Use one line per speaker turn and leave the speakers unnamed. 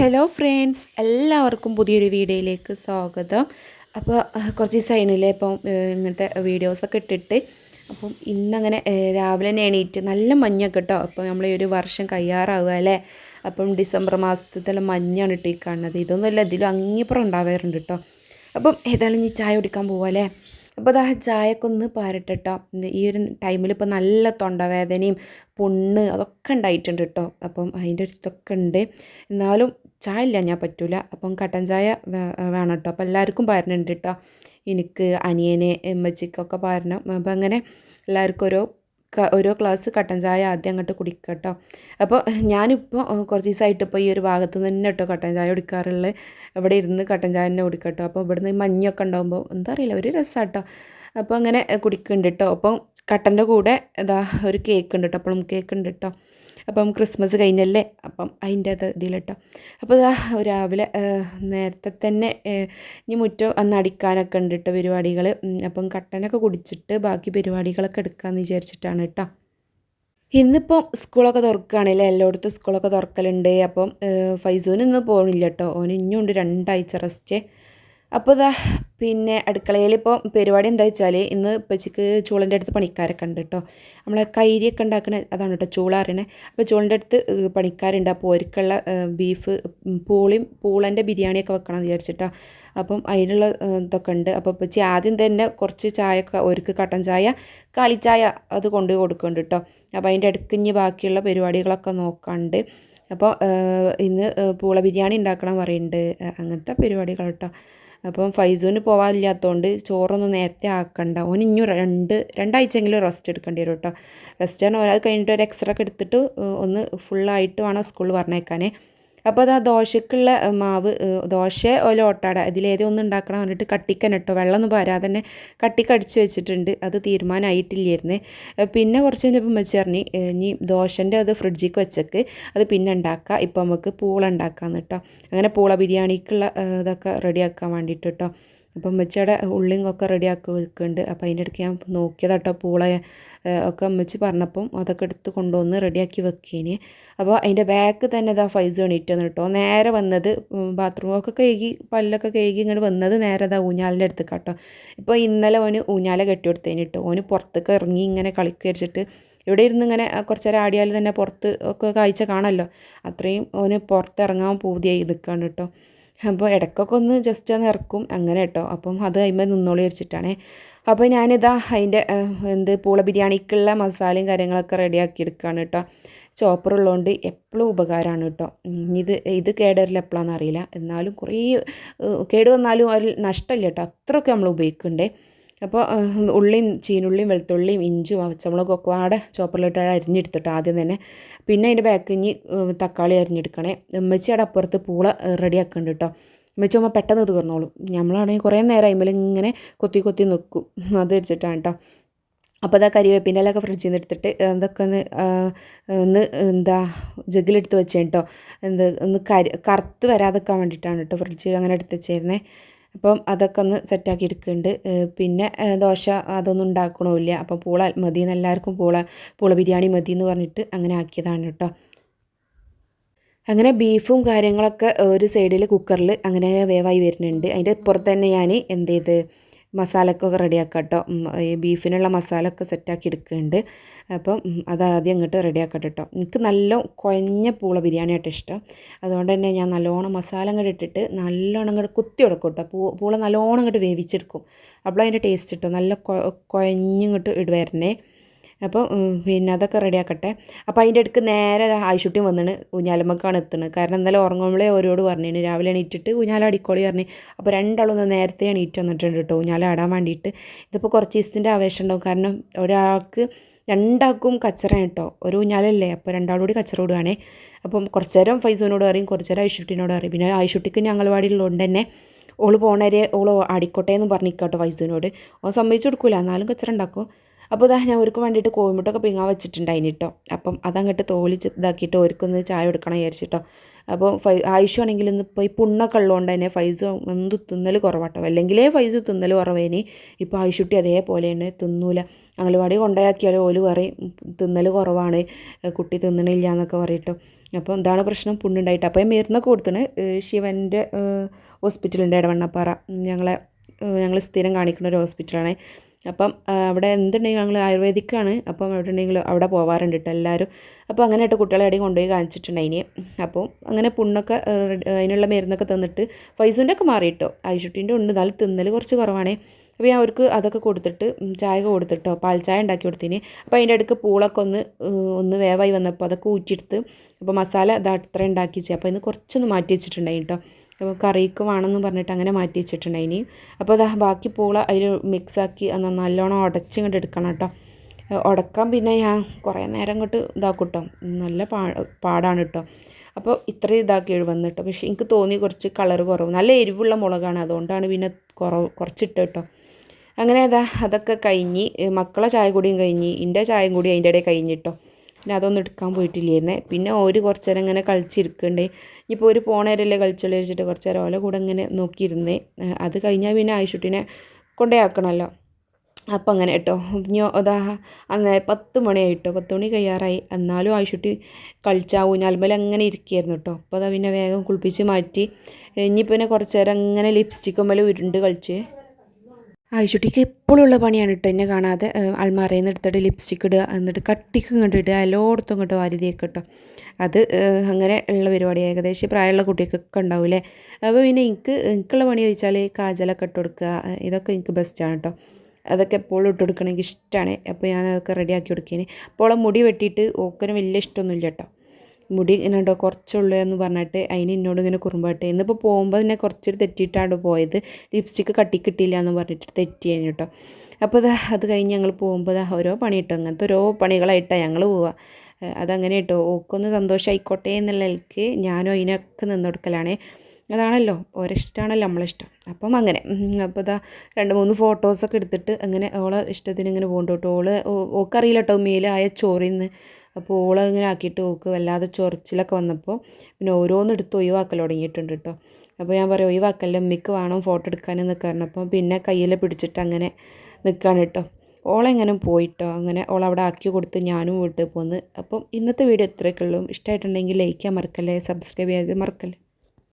Hello friends എല്ലാവർക്കും പുതിയൊരു വീഡിയോയിലേക്ക് സ്വാഗതം. അപ്പോൾ കുറച്ച് ദിവസമായിരുന്നില്ലേ ഇപ്പം ഇങ്ങനത്തെ വീഡിയോസൊക്കെ ഇട്ടിട്ട്. അപ്പം ഇന്നങ്ങനെ രാവിലെ തന്നെ എണീറ്റ് നല്ല മഞ്ഞൊക്കെ കേട്ടോ അപ്പോൾ നമ്മൾ ഈ ഒരു വർഷം കയ്യാറാവുക അല്ലേ? അപ്പം ഡിസംബർ മാസത്തിലെ മഞ്ഞാണ് ഇട്ട് ഈ കാണുന്നത്. ഇതൊന്നുമല്ല ഇതിലും അങ്ങിപ്പുറം ഉണ്ടാവാറുണ്ട് കേട്ടോ അപ്പം ഏതായാലും നീ ചായ കുടിക്കാൻ പോവാല്ലേ അപ്പോൾ അതാ ചായക്കെ ഒന്ന് പാരട്ടെ കേട്ടോ ഈ ഒരു ടൈമിൽ ഇപ്പോൾ നല്ല തൊണ്ടവേദനയും പുണ്ണ് അതൊക്കെ ഉണ്ടായിട്ടുണ്ട് കേട്ടോ അപ്പം അതിന്റെ ഒരു ഇതൊക്കെ ഉണ്ട്. എന്നാലും ചായ ഇല്ല ഞാൻ പറ്റൂല. അപ്പം കട്ടൻ ചായ വേണം കേട്ടോ അപ്പോൾ എല്ലാവർക്കും പാരണുണ്ട് കേട്ടോ എനിക്ക് അനിയനെ എമ്മച്ചിക്കൊക്കെ പാരണം. അപ്പം അങ്ങനെ എല്ലാവർക്കും ഓരോ ഓരോ ഗ്ലാസ് കട്ടൻ ചായ ആദ്യം അങ്ങോട്ട് കുടിക്കുക കേട്ടോ അപ്പോൾ ഞാനിപ്പോൾ കുറച്ച് ദിവസമായിട്ട് ഇപ്പോൾ ഈ ഒരു ഭാഗത്ത് തന്നെ കേട്ടോ കട്ടൻ ചായ കുടിക്കാറുള്ളത്. ഇവിടെ ഇരുന്ന് കട്ടൻ ചായ തന്നെ കുടിക്കുക കേട്ടോ അപ്പോൾ ഇവിടുന്ന് മഞ്ഞൊക്കെ ഉണ്ടാകുമ്പോൾ എന്താ അറിയില്ല ഒരു രസമാണ് കേട്ടോ അപ്പോൾ അങ്ങനെ കുടിക്കുന്നുണ്ട് കേട്ടോ അപ്പം കട്ടന്റെ കൂടെ ഇതാ ഒരു കേക്ക് ഉണ്ട് കേട്ടോ അപ്പം കേക്ക് ഉണ്ട് കേട്ടോ അപ്പം ക്രിസ്മസ് കഴിഞ്ഞല്ലേ? അപ്പം അതിന്റെ അത് ഇതിൽ കേട്ടോ അപ്പോൾ രാവിലെ നേരത്തെ തന്നെ ഇനി മുറ്റം അന്ന് അടിക്കാനൊക്കെ ഉണ്ട് കേട്ടോ പരിപാടികൾ അപ്പം കട്ടനൊക്കെ കുടിച്ചിട്ട് ബാക്കി പരിപാടികളൊക്കെ എടുക്കാമെന്ന് വിചാരിച്ചിട്ടാണ് കേട്ടോ. ഇന്നിപ്പം സ്കൂളൊക്കെ തുറക്കുകയാണല്ലേ എല്ലായിടത്തും സ്കൂളൊക്കെ തുറക്കലുണ്ട്. അപ്പം ഫൈസൂന് ഇന്ന് പോകണില്ല കേട്ടോ. ഓന് ഇനിയുണ്ട് രണ്ടാഴ്ച റെസ്റ്റ്. അപ്പോൾ ഇതാ പിന്നെ അടുക്കളയിൽ ഇപ്പോൾ പരിപാടി എന്താ വെച്ചാൽ ഇന്ന് ഇപ്പച്ചിക്ക് ചൂളന്റെ അടുത്ത് പണിക്കാരൊക്കെ ഉണ്ട് കേട്ടോ നമ്മളെ കൈരിയൊക്കെ ഉണ്ടാക്കണ അതാണ് കേട്ടോ ചൂള അറിയണേ. അപ്പോൾ ചൂളന്റെ അടുത്ത് പണിക്കാരുണ്ട്. അപ്പോൾ ഒരുക്കുള്ള ബീഫ് പൂളിയും പൂളന്റെ ബിരിയാണിയൊക്കെ വെക്കണം എന്ന് വിചാരിച്ചിട്ടോ അപ്പം അതിനുള്ള ഇതൊക്കെ ഉണ്ട്. അപ്പോൾ ഇപ്പച്ചി ആദ്യം തന്നെ കുറച്ച് ചായ ഒരുക്ക് കട്ടൻ ചായ കാളിച്ചായ അത് കൊണ്ട് കൊടുക്കുന്നുണ്ട് കേട്ടോ അപ്പോൾ അതിന്റെ ഇടയ്ക്ക് ഇനി ബാക്കിയുള്ള പരിപാടികളൊക്കെ നോക്കാണ്ട്. അപ്പോൾ ഇന്ന് പൂള ബിരിയാണി ഉണ്ടാക്കണം പറയുന്നുണ്ട്. അങ്ങനത്തെ പരിപാടികൾ കേട്ടോ അപ്പം ഫൈസൂന് പോകാനില്ലാത്തതുകൊണ്ട് ചോറൊന്നും നേരത്തെ ആക്കണ്ട. ഓന് ഇനിയും രണ്ട് രണ്ടാഴ്ചയെങ്കിലും റെസ്റ്റ് എടുക്കേണ്ടി വരും കേട്ടോ റെസ്റ്റ് ആണ് അത് കഴിഞ്ഞിട്ട് ഒരു എക്സ്റേ ഒക്കെ എടുത്തിട്ട് ഒന്ന് ഫുള്ളായിട്ട് വേണം സ്കൂളിൽ പറഞ്ഞേക്കാനേ. അപ്പോൾ അത് ആ ദോശക്കുള്ള മാവ് ദോശ ഒരു ഓട്ടാട ഇതിലേതോ ഒന്ന് ഉണ്ടാക്കണം പറഞ്ഞിട്ട് കട്ടിക്കൻ കേട്ടോ വെള്ളമൊന്നും പാരാതെ തന്നെ കട്ടിക്കടിച്ച് വെച്ചിട്ടുണ്ട്. അത് തീരുമാനമായിട്ടില്ലായിരുന്നേ പിന്നെ കുറച്ച് കഴിഞ്ഞപ്പോൾ വെച്ച് പറഞ്ഞ് ഇനി ദോശന്റെ അത് ഫ്രിഡ്ജിൽ വെച്ചേക്ക്. അത് പിന്നെ ഉണ്ടാക്കാം. ഇപ്പോൾ നമുക്ക് പൂള ഉണ്ടാക്കാമെന്ന് കേട്ടോ അങ്ങനെ പൂള ബിരിയാണിക്കുള്ള ഇതൊക്കെ റെഡിയാക്കാൻ വേണ്ടിയിട്ട് കേട്ടോ അപ്പം അമ്മച്ചിയുടെ ഉള്ളിങ്ങൊക്കെ ഒക്കെ റെഡിയാക്കി വെക്കുന്നുണ്ട്. അപ്പോൾ അതിന്റെ ഇടയ്ക്ക് ഞാൻ നോക്കിയതാട്ടോ പൂളെ ഒക്കെ അമ്മച്ചി പറഞ്ഞപ്പം അതൊക്കെ എടുത്ത് കൊണ്ടുവന്ന് റെഡിയാക്കി വെക്കേന്. അപ്പോൾ അതിന്റെ ബാക്ക് തന്നെ ഇതാ ഫൈസ് എണീറ്റെന്ന് കേട്ടോ. നേരെ വന്നത് ബാത്റൂമൊക്കെ കഴുകി പല്ലൊക്കെ കഴുകി ഇങ്ങോട്ട് വന്നത് നേരെ ഇതാ ഊഞ്ഞാലിന്റെ അടുത്ത് കേട്ടോ ഇപ്പോൾ ഇന്നലെ ഓന് ഊഞ്ഞാല കെട്ടി കൊടുത്തേന് കേട്ടോ. ഓന് പുറത്തേക്ക് ഇറങ്ങി ഇങ്ങനെ കളിക്കരിച്ചിട്ട് ഇവിടെ ഇരുന്ന് ഇങ്ങനെ കുറച്ച് നേരം ആടിയാൽ തന്നെ പുറത്ത് ഒക്കെ കാഴ്ച കാണല്ലോ. അത്രയും ഓന് പുറത്തിറങ്ങാൻ പൂതിയായി നിൽക്കുകയാണ് കേട്ടോ. അപ്പോൾ ഇടയ്ക്കൊക്കെ ഒന്ന് ജസ്റ്റ് ഒന്ന് ഇറക്കും അങ്ങനെ കേട്ടോ. അപ്പം അത് അതിന്മേൽ നിന്നോളി വെച്ചിട്ടാണേ അപ്പോൾ ഞാനിതാ അതിന്റെ എന്ത് പൂള ബിരിയാണിക്കുള്ള മസാലയും കാര്യങ്ങളൊക്കെ റെഡിയാക്കി എടുക്കുകയാണ് കേട്ടോ. ചോപ്പറുള്ളതുകൊണ്ട് എപ്പോഴും ഉപകാരമാണ് കേട്ടോ. ഇത് ഇത് കേടരില്ല എപ്പോഴാണെന്ന് അറിയില്ല. എന്നാലും കുറേ കേട് വന്നാലും ഒരു നഷ്ടമില്ല കേട്ടോ. അത്രയൊക്കെ നമ്മൾ ഉപയോഗിക്കുന്നുണ്ടേ. അപ്പോൾ ഉള്ളിയും ചീനുള്ളിയും വെളുത്തുള്ളിയും ഇഞ്ചും പച്ചമുളകും ഒക്കെ ആടെ ചോപ്പറിലിട്ട് അരിഞ്ഞെടുത്തിട്ട് ആദ്യം തന്നെ. പിന്നെ അതിന്റെ ബാക്ക് ഇനി തക്കാളി അരിഞ്ഞെടുക്കണേ. ഉമ്മച്ചി അവിടെ അപ്പുറത്ത് പൂള റെഡിയാക്കുന്നുണ്ട് കേട്ടോ ഉമ്മച്ചി ആകുമ്പോൾ പെട്ടെന്ന് തീർന്നോളും. നമ്മളാണെങ്കിൽ കുറേ നേരം അതിമേൽ ഇങ്ങനെ കൊത്തി കൊത്തി നിൽക്കും അത് വെച്ചിട്ടാണ് കേട്ടോ അപ്പോൾ അതാ കരിവേപ്പിന്റെ ഇലയൊക്കെ ഫ്രിഡ്ജിൽ നിന്ന് എടുത്തിട്ട് എന്തൊക്കെ ഒന്ന് ഒന്ന് എന്താ ജഗ്ഗിലെടുത്ത് വെച്ചേട്ടോ എന്ത് ഒന്ന് കരി കറുത്ത് വരാതെക്കാൻ വേണ്ടിയിട്ടാണ് കേട്ടോ ഫ്രിഡ്ജിൽ അങ്ങനെ എടുത്ത് വെച്ചിരുന്നത് അപ്പം അതൊക്കെ ഒന്ന് സെറ്റാക്കി എടുക്കുന്നുണ്ട്. പിന്നെ ദോശ അതൊന്നും ഉണ്ടാക്കണമില്ല. അപ്പം പൂള മതി എന്ന് എല്ലാവർക്കും പൂള പൂള ബിരിയാണി മതി എന്ന് പറഞ്ഞിട്ട് അങ്ങനെ ആക്കിയതാണ് കേട്ടോ. അങ്ങനെ ബീഫും കാര്യങ്ങളൊക്കെ ഒരു സൈഡിൽ കുക്കറിൽ അങ്ങനെ വേവായി വരുന്നുണ്ട്. അതിന്റെ പുറത്ത് തന്നെ ഞാൻ എന്ത് ചെയ്ത് മസാലക്കൊക്കെ റെഡിയാക്കാം കേട്ടോ ഈ ബീഫിനുള്ള മസാലൊക്കെ സെറ്റാക്കി എടുക്കുന്നുണ്ട്. അപ്പം അത് ആദ്യം അങ്ങോട്ട് റെഡിയാക്കാം കേട്ടോ എനിക്ക് നല്ല കുഴഞ്ഞ പൂള ബിരിയാണിയായിട്ട് ഇഷ്ടം. അതുകൊണ്ട് തന്നെ ഞാൻ നല്ലോണം മസാല അങ്ങോട്ട് ഇട്ടിട്ട് നല്ലോണം അങ്ങോട്ട് കുത്തി കൊടുക്കും കേട്ടോ പൂ പൂള നല്ലോണം അങ്ങോട്ട് വേവിച്ചെടുക്കും. അപ്പോൾ അതിന്റെ ടേസ്റ്റ് കിട്ടും നല്ല കുഴഞ്ഞിങ്ങോട്ട് ഇടുവരണേ അപ്പോൾ പിന്നെ അതൊക്കെ റെഡിയാക്കട്ടെ അപ്പോൾ അതിന്റെ അടുക്ക് നേരെ ആയിഷുട്ടി വന്നിട്ട് ഊഞ്ഞാലമ്മക്കാണ് എത്തുന്നത്. കാരണം ഇന്നലെ ഉറങ്ങുമ്പോഴേ ഓരോട് പറഞ്ഞു രാവിലെ എണീറ്റിട്ട് ഊഞ്ഞാല അടിക്കോളി പറഞ്ഞു. അപ്പോൾ രണ്ടാളൊന്ന് നേരത്തെ എണീറ്റ് വന്നിട്ടുണ്ട് കേട്ടോ ഊഞ്ഞാല ആടാൻ വേണ്ടിയിട്ട്. ഇതിപ്പോൾ കുറച്ച് ദിവസത്തിന്റെ ആവേശം ഉണ്ടാവും. കാരണം ഒരാൾക്ക് രണ്ടാൾക്കും കച്ചറ കേട്ടോ. ഒരു ഊഞ്ഞാലല്ലേ അപ്പോൾ രണ്ടാളും കൂടി കച്ചറ വിടുകയാണേ അപ്പം കുറച്ച് നേരം ഫൈസൂനോട് അറിയും കുറച്ച് നേരം ഐഷുട്ടിനോട് പറയും. പിന്നെ ഐഷുട്ടിക്ക് ഞങ്ങളവാടിയുള്ളതുകൊണ്ട് തന്നെ ഓൾ പോണരെ ഓൾ ആടിക്കോട്ടെ എന്ന് പറഞ്ഞിരിക്കട്ടോ വൈസുവിനോട് ഓ സമ്മതിച്ചു കൊടുക്കൂല എന്നാലും കച്ചറ ഉണ്ടാക്കും. അപ്പോൾ ഇതാ ഞാൻ ഒരുക്കും വേണ്ടിയിട്ട് കോഴിമുട്ടൊക്കെ പിങ്ങാൻ വെച്ചിട്ടുണ്ടായിന് കേട്ടോ അപ്പം അതങ്ങോട്ട് തോലിച്ച് ഇതാക്കിയിട്ട് ഒരുക്കൊന്ന് ചായ കൊടുക്കണം വിചാരിച്ചിട്ടോ. അപ്പോൾ ഫൈ ആയുഷ് ആണെങ്കിൽ ഇന്ന് ഇപ്പോൾ ഈ പുണ്ണൊക്കെ ഉള്ളതുകൊണ്ട് തന്നെ ഫൈസ് എന്ത് തിന്നൽ കുറവാട്ടോ. അല്ലെങ്കിൽ ഫൈസ് തിന്നൽ കുറവേനി. ഇപ്പോൾ ആയുഷുട്ടി അതേപോലെ തന്നെ തിന്നൂല. അംഗൻവാടി കൊണ്ടാക്കിയാൽ ഓൽ പറയും തിന്നൽ കുറവാണ് കുട്ടി തിന്നണില്ല എന്നൊക്കെ പറയട്ടോ. അപ്പോൾ എന്താണ് പ്രശ്നം പുണ്ണുണ്ടായിട്ട്. അപ്പോൾ മരുന്നൊക്കെ കൊടുത്തണ് ശിവന്റെ ഹോസ്പിറ്റലുണ്ട് ഇടവണ്ണപ്പാറ ഞങ്ങളെ ഞങ്ങൾ സ്ഥിരം കാണിക്കുന്ന ഒരു ഹോസ്പിറ്റലാണ്. അപ്പം അവിടെ എന്തുണ്ടെങ്കിലും ഞങ്ങൾ ആയുർവേദിക്കാണ്. അപ്പം അവിടെ ഉണ്ടെങ്കിൽ അവിടെ പോവാറുണ്ട് കേട്ടോ എല്ലാവരും. അപ്പോൾ അങ്ങനെ ആയിട്ട് കുട്ടികളെ എവിടെയും കൊണ്ടുപോയി കാണിച്ചിട്ടുണ്ടായിനി അപ്പോൾ അങ്ങനെ പുണ്ണൊക്കെ അതിനുള്ള മരുന്നൊക്കെ തന്നിട്ട് ഫൈസൂന്റെ ഒക്കെ മാറി കേട്ടോ ആയിഷുട്ടീന്റെ ഉണ്ട് നല്ല തിന്നൽ കുറച്ച് കുറവാണേ. അപ്പോൾ ഞാൻ അവർക്ക് അതൊക്കെ കൊടുത്തിട്ട് ചായ കൊടുത്തിട്ടോ പാൽ ചായ ഉണ്ടാക്കി കൊടുത്തിന്. അപ്പോൾ അതിന്റെ അടുക്ക് പൂളൊക്കെ ഒന്ന് ഒന്ന് വേവായി വന്നപ്പോൾ അതൊക്കെ ഊറ്റിയെടുത്ത് അപ്പോൾ മസാല അത് അത്ര ഉണ്ടാക്കി അപ്പോൾ ഇന്ന് കുറച്ചൊന്ന് മാറ്റി വെച്ചിട്ടുണ്ടായി കേട്ടോ കറിക്ക് വേണമെന്ന് പറഞ്ഞിട്ട് അങ്ങനെ മാറ്റി വെച്ചിട്ടുണ്ടായിനി അപ്പോൾ അത് ബാക്കി പൂള അതിൽ മിക്സാക്കി നല്ലോണം ഉടച്ചിങ്ങോട്ട് എടുക്കണം കേട്ടോ. ഉടക്കാൻ പിന്നെ ഞാൻ കുറേ നേരം ഇങ്ങോട്ട് ഇതാക്കും കേട്ടോ. നല്ല പാ പാടാണ് കേട്ടോ. അപ്പോൾ ഇത്രയും ഇതാക്കി വന്നിട്ടോ പക്ഷേ എനിക്ക് തോന്നി കുറച്ച് കളർ കുറവ്. നല്ല എരിവുള്ള മുളകാണ്. അതുകൊണ്ടാണ് പിന്നെ കുറവ് കുറച്ചിട്ട് കേട്ടോ. അങ്ങനെ അതാ അതൊക്കെ കഴിഞ്ഞ് മക്കളെ ചായ കൂടിയും കഴിഞ്ഞ് എന്റെ ചായയും കൂടി അതിന്റെ ഇടയിൽ കഴിഞ്ഞിട്ടോ പിന്നെ അതൊന്നും എടുക്കാൻ പോയിട്ടില്ലായിരുന്നേ. പിന്നെ ഒരു കുറച്ച് നേരം ഇങ്ങനെ കളിച്ചിരിക്കണ്ടേ. ഇനിയിപ്പോൾ ഒരു പോണേരല്ലേ കളിച്ചുള്ള വെച്ചിട്ട് കുറച്ച് നേരം ഓല കൂടെ ഇങ്ങനെ നോക്കിയിരുന്നേ. അത് കഴിഞ്ഞാൽ പിന്നെ ആയിഷുട്ടിനെ കൊണ്ടേയാക്കണമല്ലോ അപ്പം അങ്ങനെ കേട്ടോ. ഇനി അതാ അന്ന് പത്ത് മണിയായിട്ടോ പത്ത് മണി കഴിയാറായി. എന്നാലും ആയിഷുട്ടി കളിച്ചാ ഊഞ്ഞാൽമേൽ അങ്ങനെ ഇരിക്കുകയായിരുന്നു കേട്ടോ. അപ്പോൾ അതാ പിന്നെ വേഗം കുളിപ്പിച്ച് മാറ്റി. ഇനിയിപ്പോൾ പിന്നെ കുറച്ച് നേരം അങ്ങനെ ലിപ്സ്റ്റിക്കും ഉരുണ്ട് കളിച്ച്. ആയിഷുട്ടിക്ക് എപ്പോഴും ഉള്ള പണിയാണ് കേട്ടോ എന്നെ കാണാതെ അൽമാറയിൽ നിന്ന് എടുത്തിട്ട് ലിപ്സ്റ്റിക്ക് ഇടുക എന്നിട്ട് കട്ടിക്ക് ഇടുക എല്ലായിടത്തും ഇങ്ങോട്ട് വാരി കേട്ടോ അത് അങ്ങനെ ഉള്ള പരിപാടി ഏകദേശം പ്രായമുള്ള കുട്ടികൾക്കൊക്കെ ഉണ്ടാവില്ലേ? അപ്പോൾ പിന്നെ എനിക്ക് എനിക്കുള്ള പണി ചോദിച്ചാൽ കാജലൊക്കെ ഇട്ട് കൊടുക്കുക ഇതൊക്കെ എനിക്ക് ബെസ്റ്റാണ് കേട്ടോ അതൊക്കെ എപ്പോഴും ഇട്ട് കൊടുക്കണമെങ്കിൽ ഇഷ്ടമാണ് അപ്പോൾ ഞാൻ അതൊക്കെ റെഡിയാക്കി കൊടുക്കേന്. അപ്പോൾ മുടി വെട്ടിയിട്ട് ഓക്കന് വലിയ ഇഷ്ടമൊന്നുമില്ല കേട്ടോ മുടി ഇങ്ങനെ കുറച്ചുള്ളൂ എന്ന് പറഞ്ഞിട്ട് അതിന് എന്നോട് ഇങ്ങനെ കുറുമ്പാട്ടെ. ഇന്നിപ്പോൾ പോകുമ്പോൾ തന്നെ കുറച്ചൊരു തെറ്റിയിട്ടാണ് പോയത്. ലിപ്സ്റ്റിക്ക് കട്ടി കിട്ടിയില്ല എന്ന് പറഞ്ഞിട്ട് തെറ്റി കഴിഞ്ഞു കേട്ടോ അപ്പോൾ ഇതാ അത് കഴിഞ്ഞ് ഞങ്ങൾ പോകുമ്പോൾ ഓരോ പണി അങ്ങനത്തെ ഓരോ പണികളായിട്ടാണ് ഞങ്ങൾ പോവുക അതങ്ങനെ കേട്ടോ ഓക്കൊന്ന് സന്തോഷമായിക്കോട്ടെ എന്നുള്ളതിലേക്ക് ഞാനും അതിനൊക്കെ നിന്ന് കൊടുക്കലാണ്. അതാണല്ലോ. ഓരോ ഇഷ്ടമാണല്ലോ നമ്മളിഷ്ടം. അപ്പം അങ്ങനെ. അപ്പോൾ ഇതാ രണ്ട് മൂന്ന് ഫോട്ടോസൊക്കെ എടുത്തിട്ട് അങ്ങനെ ഓളെ ഇഷ്ടത്തിന് ഇങ്ങനെ പോകണ്ടോട്ടോ ഓൾ ഓക്കറിയില്ല കേട്ടോ മേലായ ചോറിന്ന് അപ്പോൾ ഓളെ ഇങ്ങനെ ആക്കിയിട്ട് ഓക്ക് വല്ലാതെ ചൊറിച്ചിലൊക്കെ വന്നപ്പോൾ പിന്നെ ഓരോന്ന് എടുത്ത് ഒഴിവാക്കൽ തുടങ്ങിയിട്ടുണ്ട് കേട്ടോ. അപ്പോൾ ഞാൻ പറയും ഒഴിവാക്കല്ല ഉമ്മയ്ക്ക് വേണം ഫോട്ടോ എടുക്കാൻ എന്നൊക്കെ പറഞ്ഞപ്പോൾ പിന്നെ കയ്യിൽ പിടിച്ചിട്ട് അങ്ങനെ നിൽക്കുകയാണ് കേട്ടോ. ഓളെങ്ങനെ പോയിട്ടോ? അങ്ങനെ ഓൾ അവിടെ ആക്കി കൊടുത്ത് ഞാനും വീട്ടിൽ പോന്ന്. അപ്പം ഇന്നത്തെ വീഡിയോ ഇത്രയൊക്കെ ഉള്ളൂ. ഇഷ്ടമായിട്ടുണ്ടെങ്കിൽ ലൈക്ക് ചെയ്യാൻ മറക്കല്ലേ? സബ്സ്ക്രൈബ് ചെയ്യാതെ മറക്കല്ലേ?